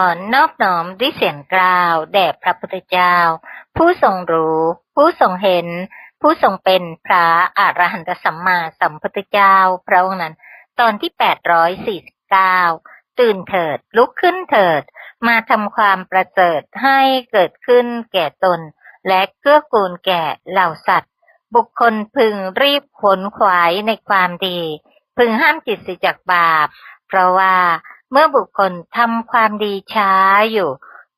อนอบน้อมด้วยเสียงกล่าว แด่พระพุทธเจ้า ผู้ทรงรู้ ผู้ทรงเห็น ผู้ทรงเป็นพระอรหันตสัมมาสัมพุทธเจ้า พระองค์นั้น ตอนที่ 849 ตื่นเถิด ลุกขึ้นเถิด มาทำความประเสริฐให้เกิดขึ้นแก่ตน และเกื้อกูลแก่เหล่าสัตว์ บุคคลพึงรีบขนขวายในความดี พึงห้ามจิตสิจากบาป เพราะว่า เมื่อบุคคลทำความดีช้าอยู่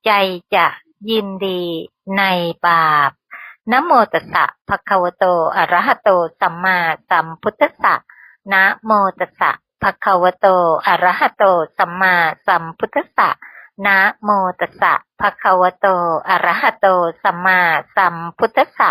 ใจจะยินดีในบาปนะโมตัสสะภะคะวะโตอะระหะโตสัมมาสัมพุทธัสสะนะโมตัสสะภะคะวะโตอะระหะโตสัมมาสัมพุทธัสสะนะโมตัสสะภะคะวะโตอะระหะโตสัมมาสัมพุทธัสสะ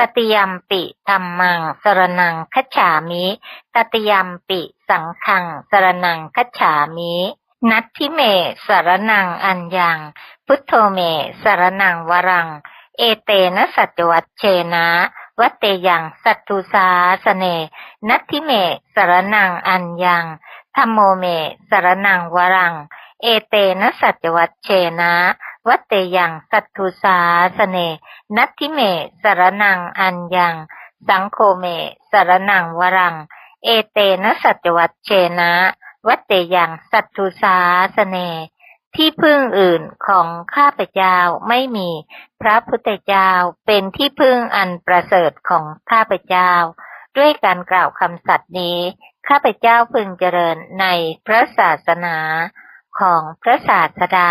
ตติยมปิธรรมังสรนังคัจฉามิ ตติยมปิสังฆังสรนังคัจฉามิ นัตทิเมสรนังอัญญัง พุทโธเมสรนังวรัง เอเตนะสัจวัตเชนะวัตเตยังสัตตุสาสเน นัตถิเมสรนังอัญญังธรรมโมเมสรนังวรัง เอเตนะสัจวัตเชนะ วัตเตยังสัตตุสาสเน นัตถิเมสารนังอัญญัง สังโฆเมสารนังวรัง เอเตนะสัจวัตเชนะ วัตเตยังสัตตุสาสเน ที่พึ่งอื่นของข้าพเจ้าไม่มี พระพุทธเจ้าเป็นที่พึ่งอันประเสริฐของข้าพเจ้า ด้วยการกล่าวคำสัตย์นี้ ข้าพเจ้าพึงเจริญในพระศาสนาของพระศาสดา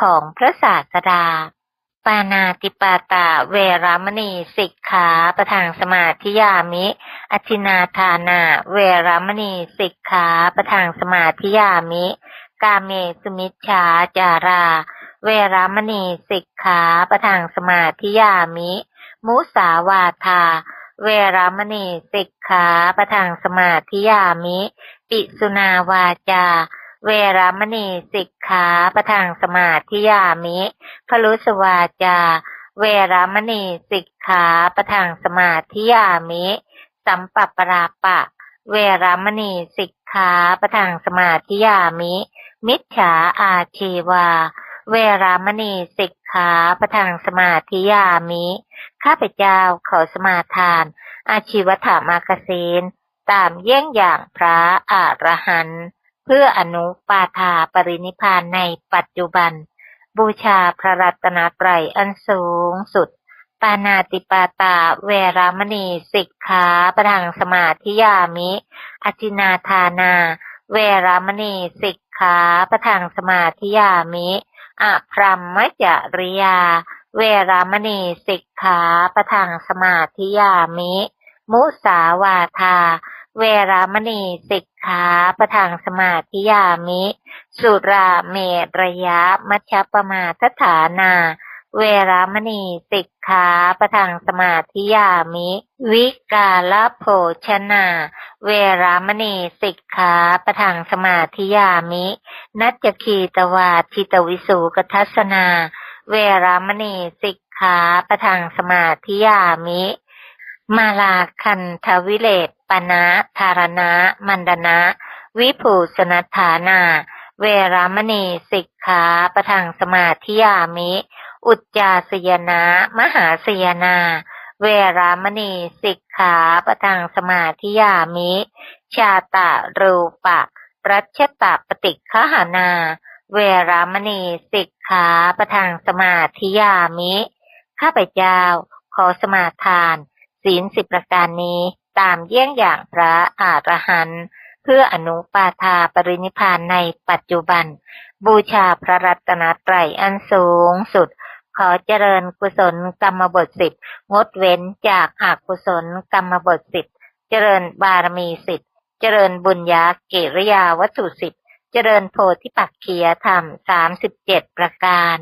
ของพระศาสดา ปานาติปาตาเวรามณีสิกขาประทางสมาธิยามิ อธินาทานา เวรามณีสิกขาประทางสมาธิยามิ กาเมสุมิชฌาจารา เวรามณีสิกขาประทางสมาธิยามิ มุสาวาทาเวรามณีสิกขาประทางสมาธิยามิ ปิสุนาวาจา เวรามณีสิกขาประทางสมาธิยามิพลุสวาจา เวรามณีสิกขาประทางสมาธิยามิ สัมปปราปะ เวรามณีสิกขาประทางสมาธิยามิ มิจฉาอาชีวา เวรามณีสิกขาประทางสมาธิยามิ ข้าพเจ้าขอสมาทาน อาชีวถามากสินตามเยี่ยงอย่างพระอรหันต์ เพื่ออนุปาทาปรินิพานในปัจจุบัน บูชาพระรัตนตรัยอันสูงสุด ปานาติปาตาเวรามณีสิกขาประทังสมาธิยามิอจินาทานา เวรามณีสิกขาประทังสมาธิยามิอพรัมมจริยา เวรามณีสิกขาประทังสมาธิยามิ มุสาวาทา เวรามณีสิกขาประทังสมาธิยามิ สุราเมรยะ มัชฌปมาทฐานา เวรามณีสิกขาประทังสมาธิยามิ วิกาลโภชนา เวรามณีสิกขาประทังสมาธิยามิ นัจจคีตวาทิตวิสูกทัสนา เวรามณีสิกขาประทังสมาธิยามิ มาลาคันทวิเลตปนะธารณะ มันดนะ วิภูสนัฐานา เวรามณีสิกขาประทังสมาธิยามิ อุจจาสยนะ มหาสยนา เวรามณีสิกขาประทังสมาธิยามิ ชาตะรูปะ รัชตะปฏิฆหานา เวรามณีสิกขาประทังสมาธิยามิ ข้าพเจ้าขอสมาทาน ศีลสิบประการนี้ตามเยี่ยงอย่างพระอรหันต์เพื่ออนุปาทาปรินิพานในปัจจุบัน บูชาพระรัตนตรัยอันสูงสุด ขอเจริญกุศลกรรมบทสิบงดเว้นจากอากุศลกรรมบทสิบเจริญบารมีสิบเจริญบุญญาเกิริยาวัตถุสิบเจริญโพธิปักเคียธรรมสามสิบเจ็ดประการ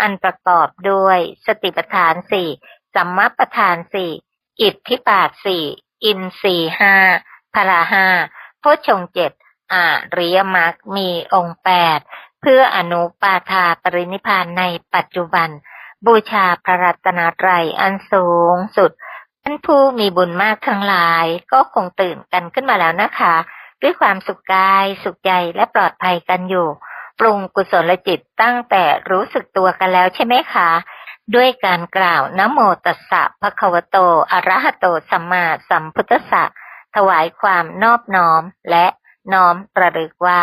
อันประกอบด้วยสติปัฏฐานสี่สัมมาปัฏฐานสี่ อิทธิปาทสี่อินสี่ห้าพละห้าโพชงเจ็ดอาริยมรรคมีองค์แปดเพื่ออนุปาทาปรินิพานในปัจจุบัน บูชาพระรัตนตรัยอันสูงสุดท่านผู้มีบุญมากทั้งหลาย ก็คงตื่นกันขึ้นมาแล้วนะคะ ด้วยความสุขกายสุขใจและปลอดภัยกันอยู่ ปรุงกุศลจิตตั้งแต่รู้สึกตัวกันแล้วใช่ไหมคะ ด้วยการกล่าวนะโมตัสสะภะคะวะโต อะระหะโต สัมมาสัมพุทธัสสะ ถวายความนอบน้อมและน้อมประลึกว่า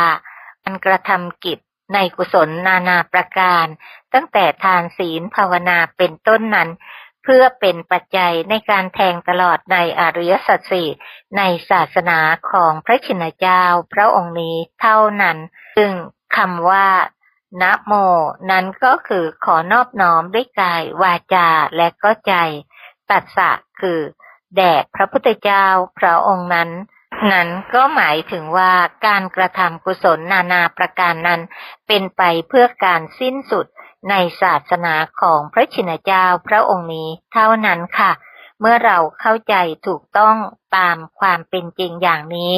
การกระทำกิจในกุศลนานาประการ ตั้งแต่ทานศีลภาวนาเป็นต้นนั้น เพื่อเป็นปัจจัยในการแทงตลอดในอริยสัจสี่ในศาสนาของพระชินเจ้าพระองค์นี้เท่านั้น ซึ่งคำว่า นะโม นั้นก็คือขอนอบน้อมด้วยกาย วาจาและก็ใจ ตัสสะคือแด่พระพุทธเจ้าพระองค์นั้น นั้นก็หมายถึงว่าการกระทำกุศลนานาประการนั้น เป็นไปเพื่อการสิ้นสุดในศาสนาของพระชินเจ้าพระองค์นี้เท่านั้นค่ะ เมื่อเราเข้าใจถูกต้องตามความเป็นจริงอย่างนี้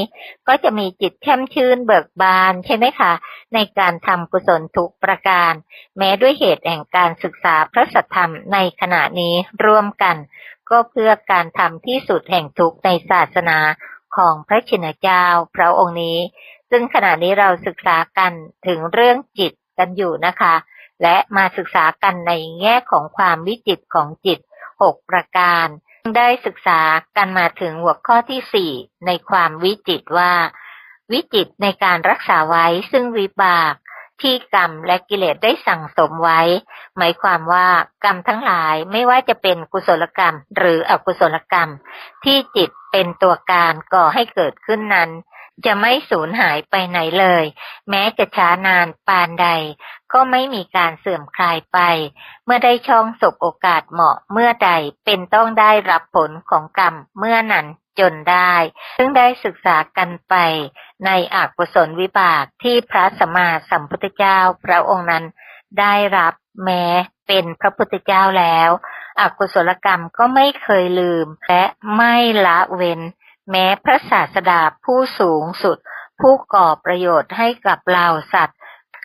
ก็จะมีจิตแช่มชื่นเบิกบานใช่ไหมคะ ในการทำกุศลทุกประการ แม้ด้วยเหตุแห่งการศึกษาพระสัทธรรมในขณะนี้ร่วมกัน ก็เพื่อการทำที่สุดแห่งทุกในศาสนาของพระชินเจ้าพระองค์นี้ ซึ่งขณะนี้เราศึกษากันถึงเรื่องจิตกันอยู่นะคะ และมาศึกษากันในแง่ของความวิจิตของจิตหกประการ ได้ศึกษากันมาถึงหัวข้อที่สี่ในความวิจิตว่า วิจิตในการรักษาไว้ซึ่งวิบาก ที่กรรมและกิเลสได้สั่งสมไว้ หมายความว่ากรรมทั้งหลายไม่ว่าจะเป็นกุศลกรรม หรืออกุศลกรรม ที่จิตเป็นตัวการก่อให้เกิดขึ้นนั้น จะไม่สูญหายไปไหนเลย แม้จะช้านานปานใด ก็ไม่มีการเสื่อมคลายไป เมื่อได้ช่องสบโอกาสเหมาะเมื่อใดเป็นต้องได้รับผลของกรรมเมื่อนั้นจนได้ ซึ่งได้ศึกษากันไปในอกุศลวิบากที่พระสัมมาสัมพุทธเจ้าพระองค์นั้นได้รับแม้เป็นพระพุทธเจ้าแล้วอกุศลกรรมก็ไม่เคยลืมและไม่ละเว้น แม้พระศาสดาผู้สูงสุด ผู้ก่อประโยชน์ให้กับเหล่าสัตว์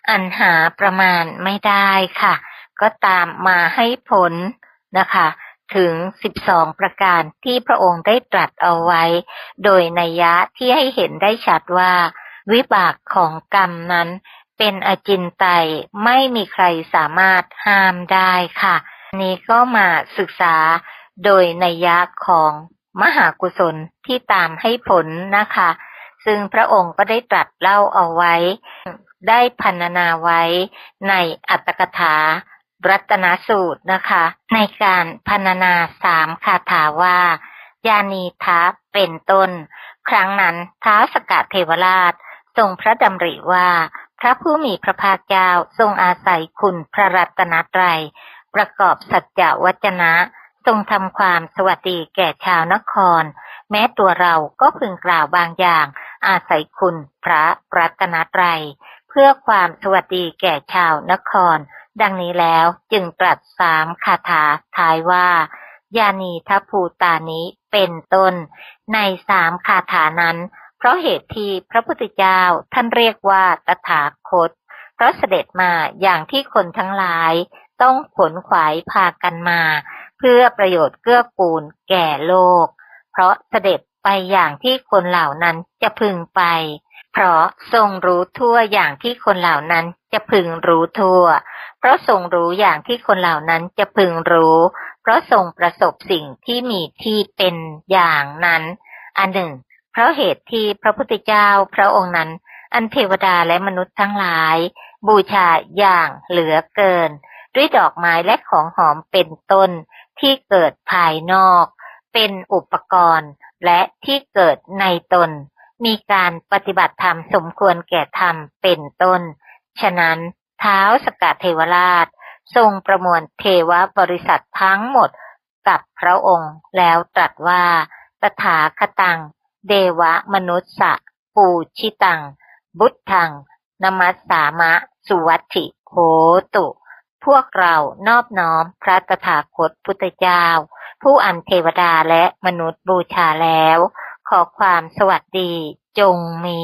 อันหาประมาณไม่ได้ค่ะ ก็ตามมาให้ผลนะคะ ถึง 12 ประการที่พระองค์ได้ตรัสเอาไว้ โดยนัยยะที่ให้เห็นได้ชัดว่า วิบากของกรรมนั้นเป็นอจินไตยไม่มีใครสามารถห้ามได้ค่ะ นี้ก็มาศึกษาโดยนัยยะของ มหากุศลที่ตามให้ผลนะคะ ซึ่งพระองค์ก็ได้ตรัสเล่าเอาไว้ ได้พันนาไว้ในอัตถกถารัตนสูตรนะคะ ในการพันนาสามคาถาว่า ยานีทัพเป็นต้น ครั้งนั้นท้าสกัดเทวราช ทรงพระดำริว่า พระผู้มีพระภาคเจ้าทรงอาศัยคุณพระรัตนตรัย ประกอบสัจจวัจนะ ทรงทำความสวัสดีแก่ชาวนคร แม้ตัวเราก็พึงกล่าวบางอย่าง อาศัยคุณพระรัตนตรัย เพื่อความสวัสดีแก่ชาวนคร ดังนี้แล้วจึงตรัสสามคาถาท้ายว่า ยานีทัพภูตานี้เป็นต้น ในสามคาถานั้น เพราะเหตุที่พระพุทธเจ้าท่านเรียกว่าตถาคต เพราะเสด็จมาอย่างที่คนทั้งหลาย ต้องขนขวายพากันมา พื่อประโยชน์เกื้อกูลแก่โลก เพราะเสด็จไปอย่างที่คนเหล่านั้นจะพึงไป เพราะทรงรู้ทั่วอย่างที่คนเหล่านั้นจะพึงรู้ทั่ว เพราะทรงรู้อย่างที่คนเหล่านั้นจะพึงรู้ เพราะทรงประสบสิ่งที่มีที่เป็นอย่างนั้น อันหนึ่ง เพราะเหตุที่พระพุทธเจ้าพระองค์นั้น อันเทวดาและมนุษย์ทั้งหลาย บูชาอย่างเหลือเกิน ด้วยดอกไม้และของหอมเป็นต้น ที่เกิดภายนอก เป็นอุปกรณ์ และที่เกิดในตน มีการปฏิบัติธรรมสมควรแก่ธรรมเป็นต้น ฉะนั้นเท้าสกัดเทวราช ทรงประมวลเทวบริษัททั้งหมดกับพระองค์แล้วตรัสว่าตถาคตัง เดวะมนุษสะปูชิตัง บุตทังนมัสสามะ สุวัติโหตุ พวกเรานอบน้อมพระตถาคตพุทธเจ้า ผู้อันเทวดาและมนุษย์บูชาแล้ว ขอความสวัสดีจงมี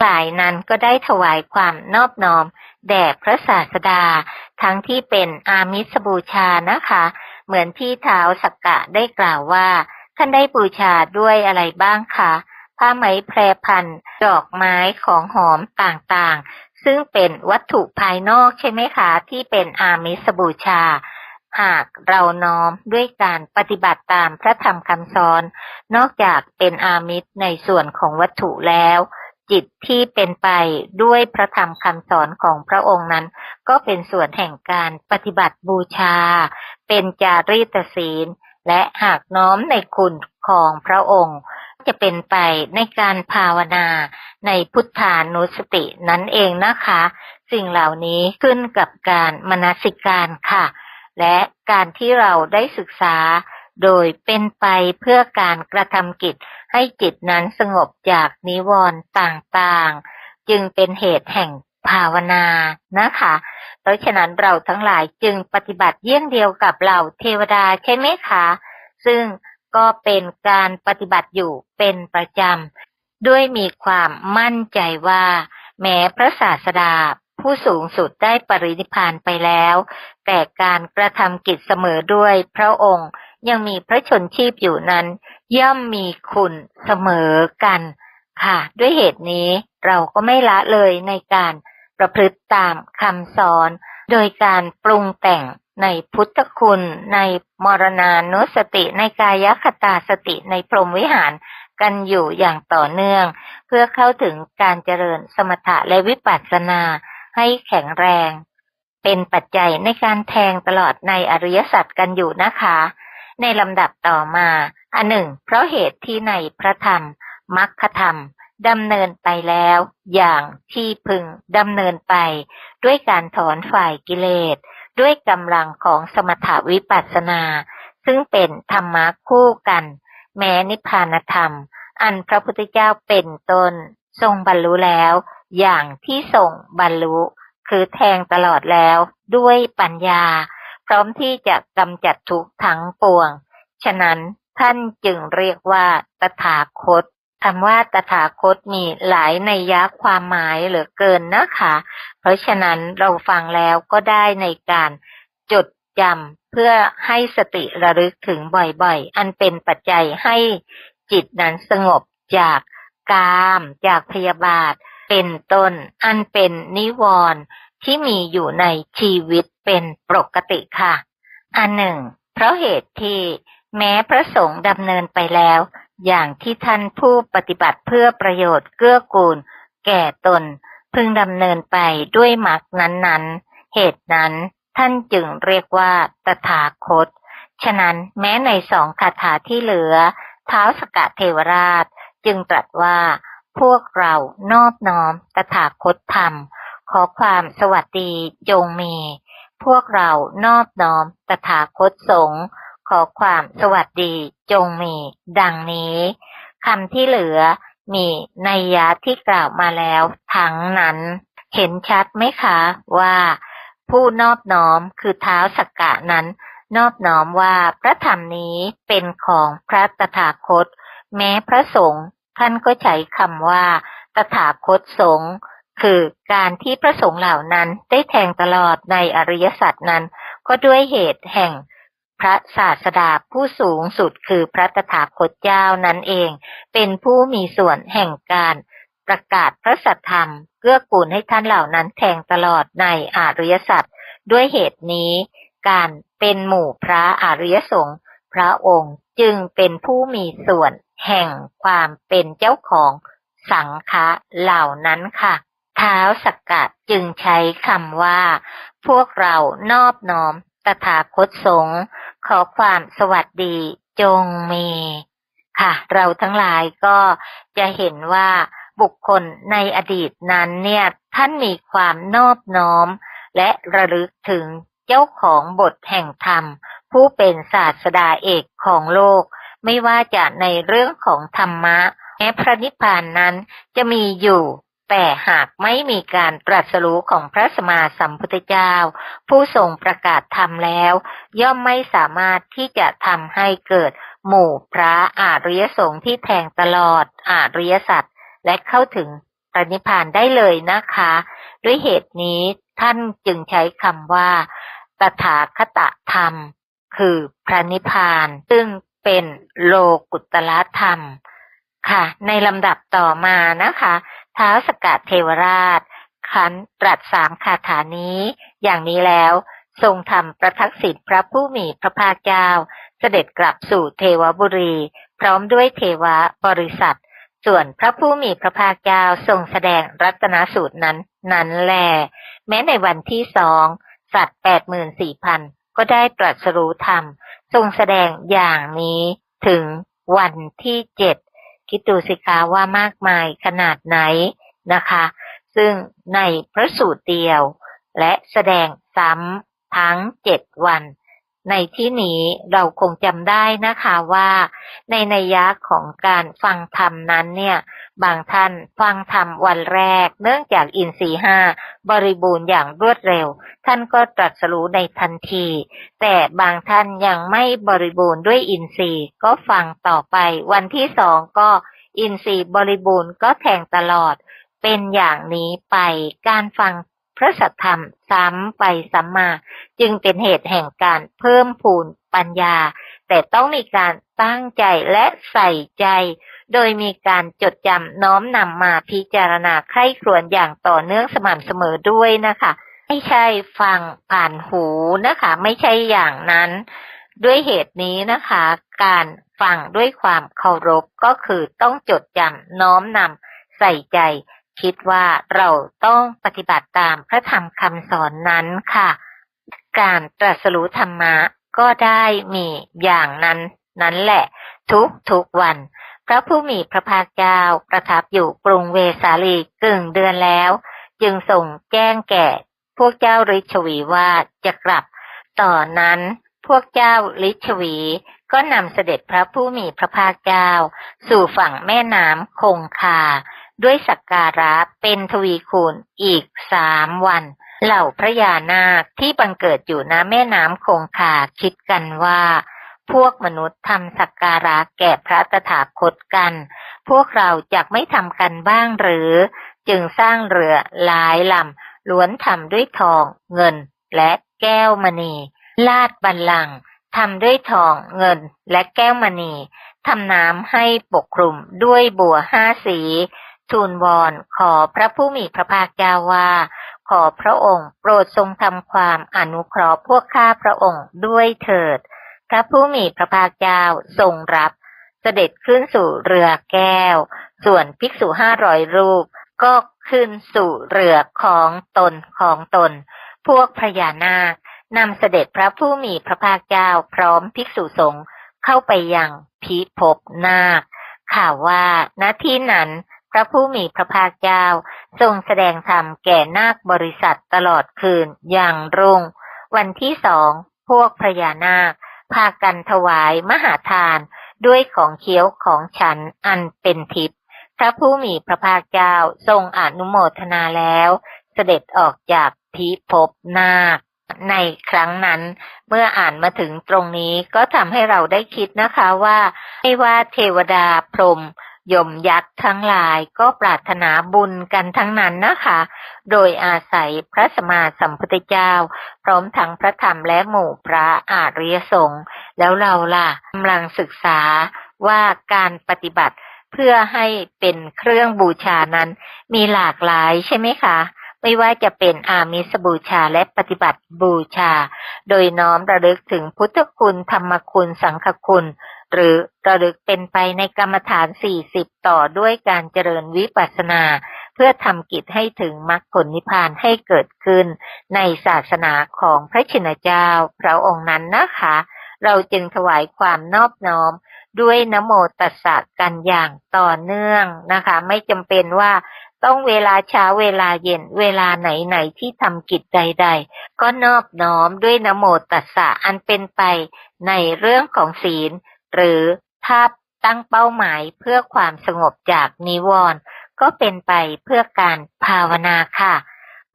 ฝ่ายนั้นก็ได้ถวายความนอบน้อม แด่พระศาสดา ทั้งที่เป็นอามิสบูชานะคะ เหมือนที่เท้าสักกะได้กล่าวว่า ท่านได้บูชาด้วยอะไรบ้างคะผ้าไหมแพรพันดอกไม้ของหอมต่างๆ ซึ่งเป็นวัตถุภายนอกใช่ไหมคะ ที่เป็นอามิสบูชา หากเราน้อมด้วยการปฏิบัติตามพระธรรมคำสอน นอกจากเป็นอามิสในส่วนของวัตถุแล้ว จิตที่เป็นไปด้วยพระธรรมคำสอนของพระองค์นั้น ก็เป็นส่วนแห่งการปฏิบัติบูชา เป็นจารีตศีล และหากน้อมในคุณของพระองค์ จะเป็นไปในการภาวนาในพุทธานุสตินั่นเองนะคะ สิ่งเหล่านี้ขึ้นกับการมนสิการค่ะ และการที่เราได้ศึกษาโดยเป็นไปเพื่อการกระทำกิจให้จิตนั้นสงบจากนิวรณ์ต่างๆ จึงเป็นเหตุแห่งภาวนานะคะ เพราะฉะนั้นเราทั้งหลายจึงปฏิบัติเยี่ยงเดียวกับเหล่าเทวดาใช่ไหมคะ ซึ่ง ก็เป็นการปฏิบัติอยู่เป็นประจำ ด้วยมีความมั่นใจว่า แม้พระศาสดาผู้สูงสุดได้ปรินิพพานไปแล้ว แต่การกระทำกิจเสมอด้วยพระองค์ยังมีพระชนชีพอยู่นั้น ย่อมมีคุณเสมอกัน ค่ะ ด้วยเหตุนี้เราก็ไม่ละเลยในการประพฤติตามคำสอน โดยการปรุงแต่ง ในพุทธคุณ ในมรณานุสติ ในกายคตาสติในพรหมวิหารกันอยู่อย่างต่อเนื่อง เพื่อเข้าถึงการเจริญสมถะและวิปัสสนาให้แข็งแรง เป็นปัจจัยในการแทงตลอดในอริยสัจกันอยู่นะคะ ในลำดับต่อมาอันหนึ่ง เพราะเหตุที่ในพระธรรมมรรคธรรมดำเนินไปแล้ว อย่างที่พึงดำเนินไป ด้วยการถอนฝ่ายกิเลส ด้วยกำลังของสมถวิปัสสนา ซึ่งเป็นธรรมะคู่กัน แม้นิพพานธรรม อันพระพุทธเจ้าเป็นตนทรงบรรลุแล้ว อย่างที่ทรงบรรลุคือแทงตลอดแล้วด้วยปัญญา พร้อมที่จะกำจัดทุกข์ทั้งปวง ฉะนั้นท่านจึงเรียกว่าตถาคต คำว่าตถาคตมีหลายในยะความหมายเหลือเกินนะคะ เพราะฉะนั้นเราฟังแล้วก็ได้ในการจดจำเพื่อให้สติระลึกถึงบ่อยๆ อันเป็นปัจจัยให้จิตนั้นสงบจากกาม จากพยาบาท เป็นต้น อันเป็นนิวรณ์ที่มีอยู่ในชีวิตเป็นปกติค่ะ อันหนึ่ง เพราะเหตุที่แม้พระสงฆ์ดำเนินไปแล้ว อย่างที่ท่านผู้ปฏิบัติเพื่อประโยชน์เกื้อกูล แก่ตน พึงดำเนินไปด้วยมรรคนั้นๆ เหตุนั้นท่านจึงเรียกว่าตถาคต ฉะนั้นแม้ในสองคาถาที่เหลือ เท้าสกัดเทวราชจึงตรัสว่าพวกเรานอบน้อมตถาคตธรรม ขอความสวัสดีจงมี พวกเรานอบน้อมตถาคตสงฆ์ ขอความสวัสดีจงมีดังนี้คำที่เหลือมีนัยยะที่กล่าวมาแล้วทั้งนั้น เห็นชัดไหมคะว่า ผู้นอบน้อมคือเท้าสักกะนั้น นอบน้อมว่าพระธรรมนี้เป็นของพระตถาคต แม้พระสงฆ์ท่านก็ใช้คำว่า ตถาคตสงฆ์คือการที่พระสงฆ์เหล่านั้นได้แทงตลอดในอริยสัจนั้น ก็ด้วยเหตุแห่ง พระศาสดาผู้สูงสุดคือพระตถาคตเจ้านั้นเอง เป็นผู้มีส่วนแห่งการประกาศพระสัทธรรมเกื้อกูลให้ท่านเหล่านั้นแทงตลอดในอริยสัจด้วยเหตุนี้ การเป็นหมู่พระอริยสงฆ์พระองค์จึงเป็นผู้มีส่วนแห่งความเป็นเจ้าของสังฆะเหล่านั้นค่ะ ท้าวสกกัดจึงใช้คำว่า พวกเรานอบน้อมตถาคตสงฆ์ ขอความสวัสดีจงมีค่ะ เราทั้งหลายก็จะเห็นว่าบุคคลในอดีตนั้นเนี่ยท่านมีความนอบน้อม และระลึกถึงเจ้าของบทแห่งธรรม ผู้เป็นศาสดาเอกของโลก ไม่ว่าจะในเรื่องของธรรมะแม้พระนิพพานนั้นจะมีอยู่ แต่หากไม่มีการตรัสรู้ของพระสมมาสัมพุทธเจ้า ผู้ทรงประกาศธรรมแล้ว ย่อมไม่สามารถที่จะทำให้เกิด หมู่พระอาริยสงฆ์ที่แทงตลอดอาริยสัจและเข้าถึงพระนิพพานได้เลยนะคะ ด้วยเหตุนี้ท่านจึงใช้คำว่า ตถาคตธรรม คือพระนิพพาน ซึ่งเป็นโลกุตตรธรรมค่ะ ในลำดับต่อมานะคะ ท้าวสกัดเทวราชขันตรัสสามคาถานี้ อย่างนี้แล้วทรงทำประทักษิณพระผู้มีพระภาคเจ้า เสด็จกลับสู่เทวบุรี พร้อมด้วยเทวบริษัท ส่วนพระผู้มีพระภาคเจ้าทรงแสดงรัตนสูตรนั้น นั้นแล แม้ในวันที่สอง สัตว์แปดหมื่นสี่พันก็ได้ตรัสรู้ธรรม ทรงแสดงอย่างนี้ถึงวันที่เจ็ด คิดดูสิคะว่ามากมายขนาดไหนนะคะ ซึ่งในพระสูตรเดียว และแสดงซ้ำทั้งเจ็ดวัน ในที่นี้เราคงจำได้นะคะว่า ในนัยยะของการฟังธรรมนั้นเนี่ย บางท่านฟังธรรมวันแรก เนื่องจากอินทรีห้าบริบูรณ์อย่างรวดเร็ว ท่านก็ตรัสรู้ในทันที แต่บางท่านยังไม่บริบูรณ์ด้วยอินทรีย์ก็ฟังต่อไปวันที่สองก็อินทรีย์บริบูรณ์ก็แทงตลอด เป็นอย่างนี้ไปการฟังพระสัทธรรมซ้ำไปซ้ำมา จึงเป็นเหตุแห่งการเพิ่มพูนปัญญา แต่ต้องมีการ ตั้งใจและใส่ใจ โดยมีการจดจำน้อมนำมาพิจารณาใคร่ครวญอย่างต่อเนื่องสม่ำเสมอด้วยนะคะ ไม่ใช่ฟังผ่านหูนะคะ ไม่ใช่อย่างนั้น ด้วยเหตุนี้นะคะ การฟังด้วยความเคารพก็คือต้องจดจำน้อมนำใส่ใจ คิดว่าเราต้องปฏิบัติตามพระธรรมคำสอนนั้นค่ะ การตรัสรู้ธรรมะก็ได้มีอย่างนั้น นั้นแหละ ทุกทุกวัน พระผู้มีพระภาคเจ้าประทับอยู่กรุงเวสาลีกึ่งเดือนแล้ว จึงส่งแจ้งแก่ พวกเจ้าฤชวีว่าจะกลับ ต่อนนั้นพวกเจ้าฤชวีก็นำเสด็จพระผู้มีพระภาคเจ้า สู่ฝั่งแม่น้ำคงคา ด้วยสักการะเป็นทวีคูณอีกสามวัน เหล่าพระยานาคที่บังเกิดอยู่ณแม่น้ำคงคาคิดกันว่า พวกมนุษย์ทำสักการะแก่พระตถาคตกัน พวกเราจะไม่ทำกันบ้างหรือ จึงสร้างเรือหลายลำล้วนทำด้วยทอง เงิน และแก้วมณี ลาดบัลลังทำด้วยทอง เงิน และแก้วมณีทำน้ำให้ปกคลุมด้วยบัวห้าสี ทูลวอนขอพระผู้มีพระภาคเจ้าว่าขอพระองค์โปรดทรงทำความอนุเคราะห์พวกข้าพระองค์ด้วยเถิด พระผู้มีพระภาคเจ้าทรงรับ เสด็จขึ้นสู่เรือแก้ว ส่วนภิกษุห้าร้อยรูป ก็ขึ้นสู่เรือของตนของตน พวกพญานาคนำเสด็จพระผู้มีพระภาคเจ้าพร้อมภิกษุสงฆ์เข้าไปยังพิภพนาค ข่าวว่าณที่นั้นพระผู้มีพระภาคเจ้าทรงแสดงธรรมแก่นาคบริษัทตลอดคืนอย่างรุ่ง วันที่สองพวกพญานาค พากันถวายมหาทานด้วยของเคี้ยวของฉันอันเป็นทิพย์พระผู้มีพระภาคเจ้าทรงอนุโมทนาแล้ว เสด็จออกจากพิภพนาค ในครั้งนั้น เมื่ออ่านมาถึงตรงนี้ก็ทำให้เราได้คิดนะคะว่า ไม่ว่าเทวดาพรหม ยมยักษ์ทั้งหลายก็ปรารถนาบุญกันทั้งนั้นนะคะ โดยอาศัยพระสมมาสัมพุทธเจ้า พร้อมทั้งพระธรรมและหมู่พระอาริยสงฆ์แล้วเราล่ะกำลังศึกษาว่าการปฏิบัติเพื่อให้เป็นเครื่องบูชานั้น มีหลากหลายใช่ไหมคะไม่ว่าจะเป็นอามิสบูชาและปฏิบัติบูชา โดยน้อมระลึกถึงพุทธคุณ ธรรมคุณ สังฆคุณ หรือระลึกเป็นไปในกรรมฐาน 40 ต่อด้วยการเจริญวิปัสสนา เพื่อทำกิจให้ถึงมรรคผลนิพพานให้เกิดขึ้น ในศาสนาของพระชินเจ้าพระองค์นั้นนะคะ เราจึงถวายความนอบน้อมด้วยนโมตัสสะกันอย่างต่อเนื่องนะคะ ไม่จำเป็นว่าต้องเวลาเช้าเวลาเย็นเวลาไหนๆที่ทำกิจใด ๆ ก็นอบน้อมด้วยนโมตัสสะอันเป็นไปในเรื่องของศีล หรือถ้าตั้งเป้าหมายเพื่อความสงบจากนิวรณ์ก็เป็นไปเพื่อการภาวนาค่ะ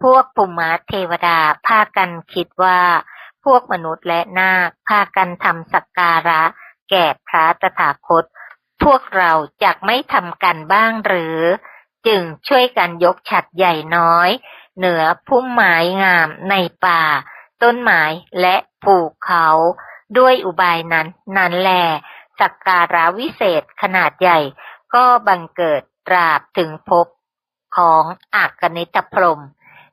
พวกปุมมาเทวดาพากันคิดว่า พวกมนุษย์และนาคพากันทำสักการะ แก่พระตถาคต พวกเราจะไม่ทำกันบ้างหรือ จึงช่วยกันยกฉัดใหญ่น้อย เหนือพุ่มไม้งามในป่า ต้นไม้และภูเขา ด้วยอุบายนั้น นั้นแลสักการะวิเศษขนาดใหญ่ ก็บังเกิดตราบถึงพบของอากนิตพรม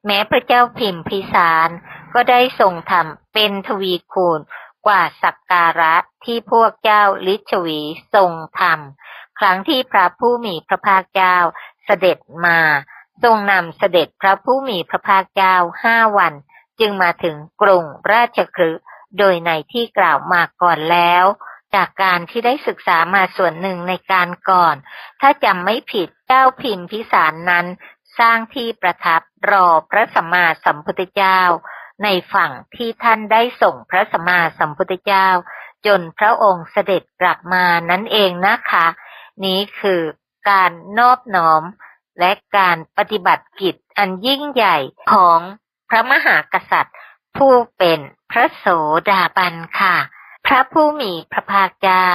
แม้พระเจ้าพิมพิสารก็ได้ทรงทำเป็นทวีคูณกว่าสักการะที่พวกเจ้าลิชวีทรงทำครั้งที่พระผู้มีพระภาคเจ้าเสด็จมา ทรงนำเสด็จพระผู้มีพระภาคเจ้าห้าวัน จึงมาถึงกรุงราชคฤห์ โดยในที่กล่าวมาก่อนแล้ว จากการที่ได้ศึกษามาส่วนหนึ่งในการก่อน ถ้าจำไม่ผิดเจ้าพิมพิสารนั้น สร้างที่ประทับรอพระสัมมาสัมพุทธเจ้า ในฝั่งที่ท่านได้ส่งพระสัมมาสัมพุทธเจ้า จนพระองค์เสด็จกลับมานั่นเองนะคะ นี้คือการนอบน้อมและการปฏิบัติกิจอันยิ่งใหญ่ของพระมหากษัตริย์ ผู้เป็นพระโสดาบันค่ะ พระผู้มีพระภาคเจ้า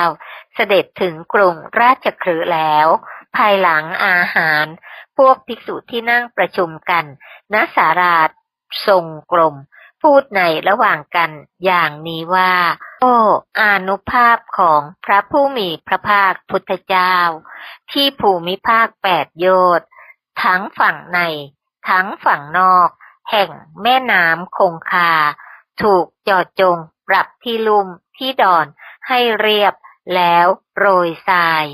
เสด็จถึงกรุงราชคฤห์แล้ว ภายหลังอาหาร พวกภิกษุที่นั่งประชุมกันณสาราทรงกลม พูดในระหว่างกันอย่างนี้ว่า โอ้อานุภาพของพระผู้มีพระภาคพุทธเจ้า ที่ภูมิภาคแปดโยชน์ทั้งฝั่งใน ทั้งฝั่งนอก แห่งแม่น้ำคงคา ถูกจอดจงปรับที่ลุ่มที่ดอนให้เรียบแล้วโรยทราย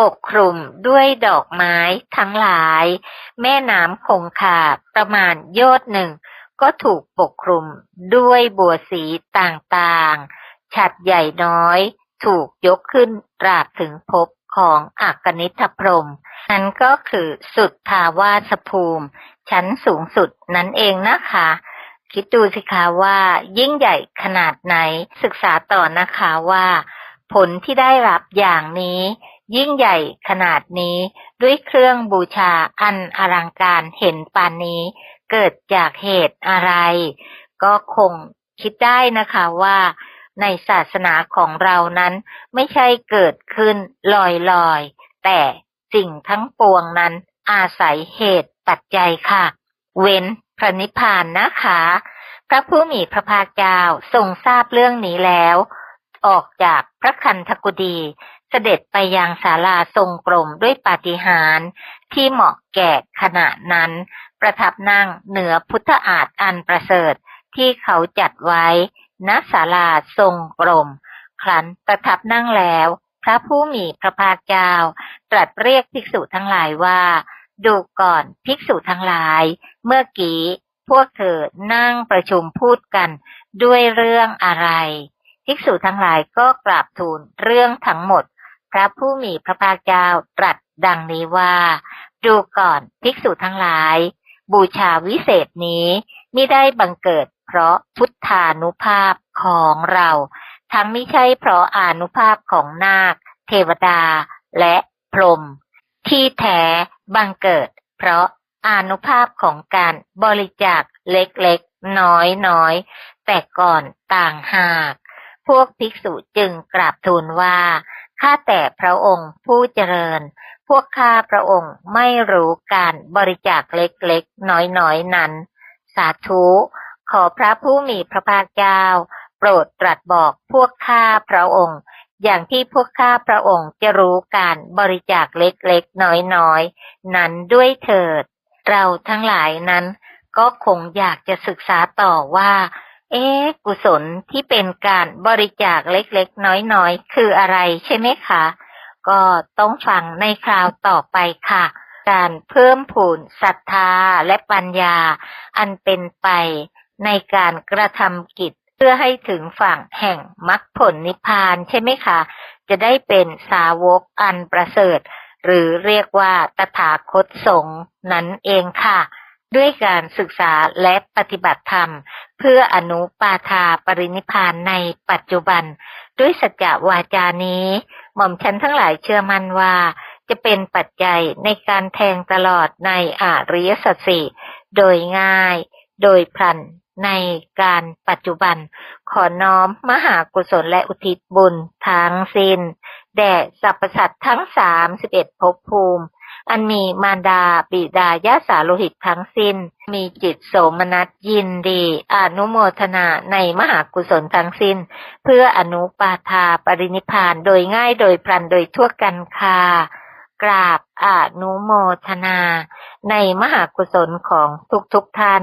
ปกคลุมด้วยดอกไม้ทั้งหลาย แม่น้ำคงคาประมาณโยชน์หนึ่ง ก็ถูกปกคลุมด้วยบัวสีต่างๆ ฉัดใหญ่น้อยถูกยกขึ้นตราบถึงภพ ของอากนิทพรมนั่นก็คือสุดทาวาสภูมิ ชั้นสูงสุดนั่นเองนะคะ คิดดูสิคะว่ายิ่งใหญ่ขนาดไหนศึกษาต่อนะคะว่า ผลที่ได้รับอย่างนี้ ยิ่งใหญ่ขนาดนี้ ด้วยเครื่องบูชาอันอลังการเห็นปานนี้ เกิดจากเหตุอะไร ก็คงคิดได้นะคะว่า ในศาสนาของเรานั้นไม่ใช่เกิดขึ้นลอยๆ แต่สิ่งทั้งปวงนั้นอาศัยเหตุปัจจัยค่ะ เว้นพระนิพพานนะคะ พระผู้มีพระภาคเจ้าทรงทราบเรื่องนี้แล้ว ออกจากพระคันธกุฎีเสด็จไปยังศาลาทรงกลมด้วยปาฏิหาริย์ที่เหมาะแก่ขณะนั้น ประทับนั่งเหนือพุทธอาฏอันประเสริฐที่เขาจัดไว้ ณศาลาทรงกลมครั้นประทับนั่งแล้ว พระผู้มีพระภาคเจ้า ตรัสเรียกภิกษุทั้งหลายว่า ดูก่อนภิกษุทั้งหลาย เมื่อกี้พวกเธอนั่งประชุมพูดกันด้วยเรื่องอะไร ภิกษุทั้งหลายก็กราบทูลเรื่องทั้งหมด พระผู้มีพระภาคเจ้าตรัสดังนี้ว่า ดูก่อนภิกษุทั้งหลาย บูชาวิเศษนี้ม่ได้บังเกิด เพราะพุทธานุภาพของเรา ทั้งไม่ใช่เพราะอานุภาพของนาค เทวดา และพรหมที่แท้บังเกิด เพราะอานุภาพของการบริจาคเล็กๆ น้อยๆ แต่ก่อนต่างหาก พวกภิกษุจึงกราบทูลว่าข้าแต่พระองค์ผู้เจริญ พวกข้าพระองค์ไม่รู้การบริจาคเล็กๆ น้อยๆนั้น สาธุ ขอพระผู้มีพระภาคเจ้า โปรดตรัสบอกพวกข้าพระองค์ อย่างที่พวกข้าพระองค์จะรู้การบริจาคเล็กๆ น้อยๆ นั้นด้วยเถิด เราทั้งหลายนั้น ก็คงอยากจะศึกษาต่อว่า เอ๊ะกุศลที่เป็นการบริจาคเล็กๆ น้อยๆ คืออะไรใช่ไหมคะ ก็ต้องฟังในคราวต่อไปค่ะการเพิ่มพูนศรัทธาและปัญญา อันเป็นไป ในการกระทำกิจเพื่อให้ถึงฝั่งแห่งมรรคผลนิพพานใช่ไหมคะ จะได้เป็นสาวกอันประเสริฐ หรือเรียกว่าตถาคตสงฆ์นั่นเองค่ะ ด้วยการศึกษาและปฏิบัติธรรม เพื่ออนุปาทาปรินิพพานในปัจจุบัน ด้วยสัจจวาจานี้ หม่อมฉันทั้งหลายเชื่อมั่นว่า จะเป็นปัจจัยในการแทงตลอดในอริยสัจสี่โดยง่าย โดยพลัน ในการปัจจุบัน ขอน้อมมหากุศลและอุทิศบุญทั้งสิ้นแด่สรรพสัตว์ทั้งสามสิบเอ็ดภพภูมิ อันมีมารดาบิดายาสาโลหิตทั้งสิ้น มีจิตโสมนัสยินดี อนุโมทนาในมหากุศลทั้งสิ้น เพื่ออนุปาทาปรินิพานโดยง่ายโดยพลันโดยทั่วกันค่ะกราบอนุโมทนา ในมหากุศลของทุกๆทท่าน